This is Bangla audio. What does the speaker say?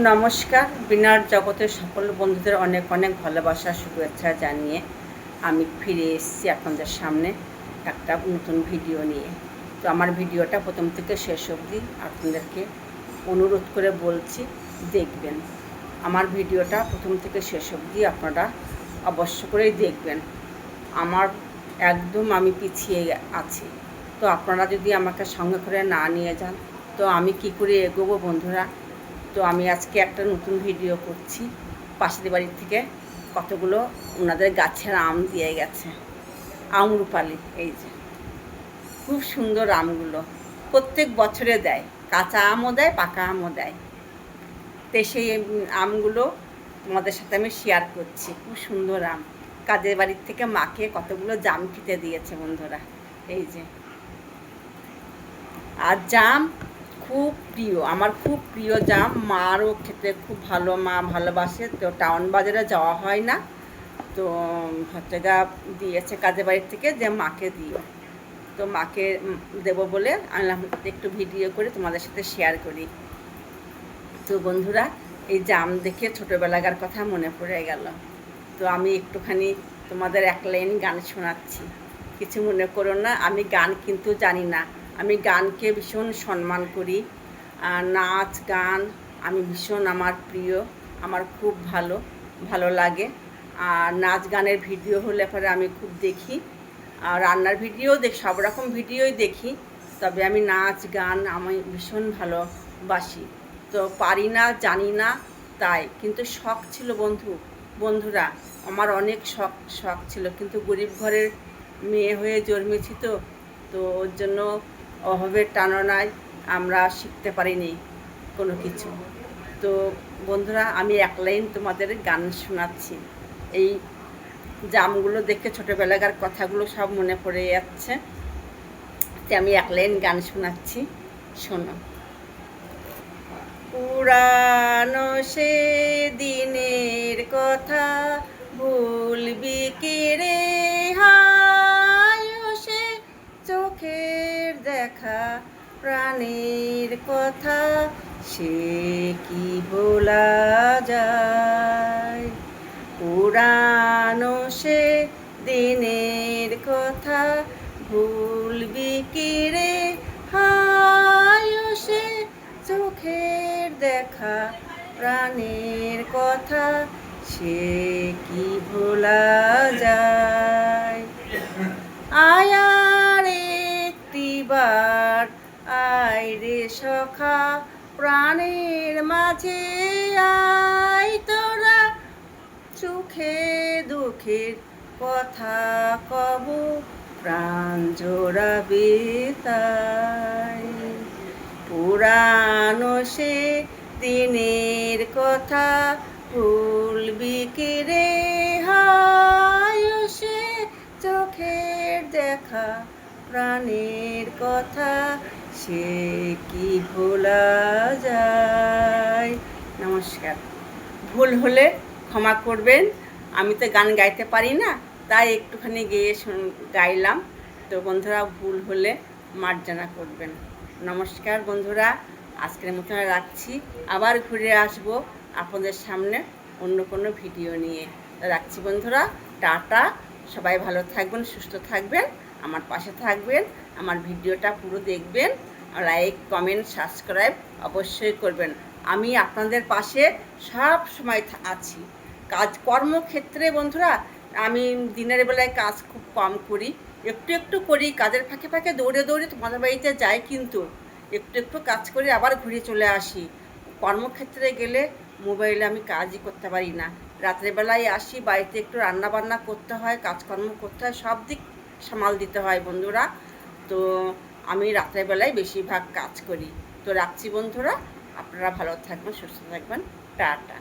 নমস্কার। বিনার জগতের সকল বন্ধুদের অনেক অনেক ভালোবাসা, শুভেচ্ছা জানিয়ে আমি ফিরে এসেছি আপনাদের সামনে একটা নতুন ভিডিও নিয়ে। তো আমার ভিডিওটা প্রথম থেকে শেষ অবধি আপনাদেরকে অনুরোধ করে বলছি, দেখবেন। আমার ভিডিওটা প্রথম থেকে শেষ অবধি আপনারা অবশ্য করেই দেখবেন। আমার একদম আমি পিছিয়ে আছি। তো আপনারা যদি আমাকে সঙ্গে করে না নিয়ে যান, তো আমি কি করে এগোবো বন্ধুরা? তো আমি আজকে একটা নতুন ভিডিও করছি। পাশের বাড়ির থেকে কতগুলো ওনাদের গাছের আম দিয়ে গেছে। আমরুপালি এই যে। খুব সুন্দর আমগুলো। প্রত্যেক বছরে দেয়। কাঁচা আমও দেয়, পাকা আমও দেয়। তো সেই আমগুলো তোমাদের সাথে আমি শেয়ার করছি। খুব সুন্দর আম। কাজের বাড়ির থেকে মাকে কতগুলো জাম খেতে দিয়েছে বন্ধুরা। এই যে। আর জাম খুব প্রিয়, আমার খুব প্রিয় জাম মারও খেতে খুব ভালো, মা ভালোবাসে, তো টাউন বাজারে যাওয়া হয় না, তো হচ্ছে গা দিয়েছে কাজের বাড়ির থেকে যে মাকে দিও। তো মাকে দেবো বলে আনলাম একটু ভিডিও করে তোমাদের সাথে শেয়ার করি। তো বন্ধুরা, এই জাম দেখে ছোটোবেলাকার কথা মনে পড়ে গেল। তো আমি একটুখানি তোমাদের এক লাইন গান শোনাচ্ছি। কিছু মনে করো না, আমি গান কিন্তু জানি না। আমি গানকে ভীষণ সম্মান করি। নাচ, গান আমি ভীষণ আমার প্রিয়, আমার খুব ভালো ভালো লাগে। আর নাচ গানের ভিডিও হলে পরে আমি খুব দেখি। আর রান্নার ভিডিও দেখ, সব রকম ভিডিওই দেখি। তবে আমি নাচ, গান আমি ভীষণ ভালোবাসি। তো পারি না, জানি না তাই। কিন্তু শখ ছিল বন্ধু, বন্ধুরা, আমার অনেক শখ শখ ছিল। কিন্তু গরিব ঘরের মেয়ে হয়ে জন্মেছি তো তো ওর জন্য অভাবের টাননায় আমরা শিখতে পারিনি কোনো কিছু। তো বন্ধুরা, আমি এক লাইন তোমাদের গান শোনাচ্ছি। এই জামগুলো দেখে ছোটোবেলাকার কথাগুলো সব মনে পড়ে যাচ্ছে। তো আমি এক লাইন গান শোনাচ্ছি, শোনো। পুরানো সে দিনের কথা ভুলবি কি প্রাণের কথা, সে কি ভোলা যায়? পুরানো সে দিনের কথা ভুলবি কি রে হায় সে চোখের দেখা। প্রাণের কথা, সে কি ভোলা যায়? রে সখা, প্রাণের মাঝে আয় তোরা। সুখে দুঃখের কথা কব, প্রাণ জোড়াবে তাই। পুরানো সে দিনের কথা ভুলবি কি রে হায় সে চোখের দেখা, প্রাণের কথা সে কি ভোলা যায়? নমস্কার। ভুল হলে ক্ষমা করবেন। আমি তো গান গাইতে পারি না, তাই একটুখানি গেয়ে গাইলাম। তো বন্ধুরা, ভুল হলে মার্জনা করবেন। নমস্কার বন্ধুরা, আজকের মতন রাখছি। আবার ঘুরে আসব আপনাদের সামনে অন্য কোনো ভিডিও নিয়ে। রাখছি বন্ধুরা, টাটা। সবাই ভালো থাকবেন, সুস্থ থাকবেন। আমার পাশে থাকবেন, আমার ভিডিওটা পুরো দেখবেন। লাইক কমেন্ট সাবস্ক্রাইব অবশ্যই করবেন। আমি আপনাদের পাশে সব সময় আছি। কাজ কর্মক্ষেত্রে বন্ধুরা, আমি দিনের বেলায় কাজ খুব কম করি। একটু একটু করি, কাজের ফাঁকে ফাঁকে দৌড়ে দৌড়ে তোমাদের বাড়িতে যাই কিন্তু একটু একটু কাজ করে আবার ঘুরে চলে আসি। কর্মক্ষেত্রে গেলে মোবাইলে আমি কাজই করতে পারি না। রাত্রেবেলায় আসি, বাড়িতে একটু রান্না বান্না করতে হয়, কাজকর্ম করতে হয়, সব দিক সামাল দিতে হয় বন্ধুরা। তো আমি রাত্রেবেলায় বেশিরভাগ কাজ করি। তো রাখছি বন্ধুরা আপনারা ভালো থাকবেন সুস্থ থাকবেন। টাটা।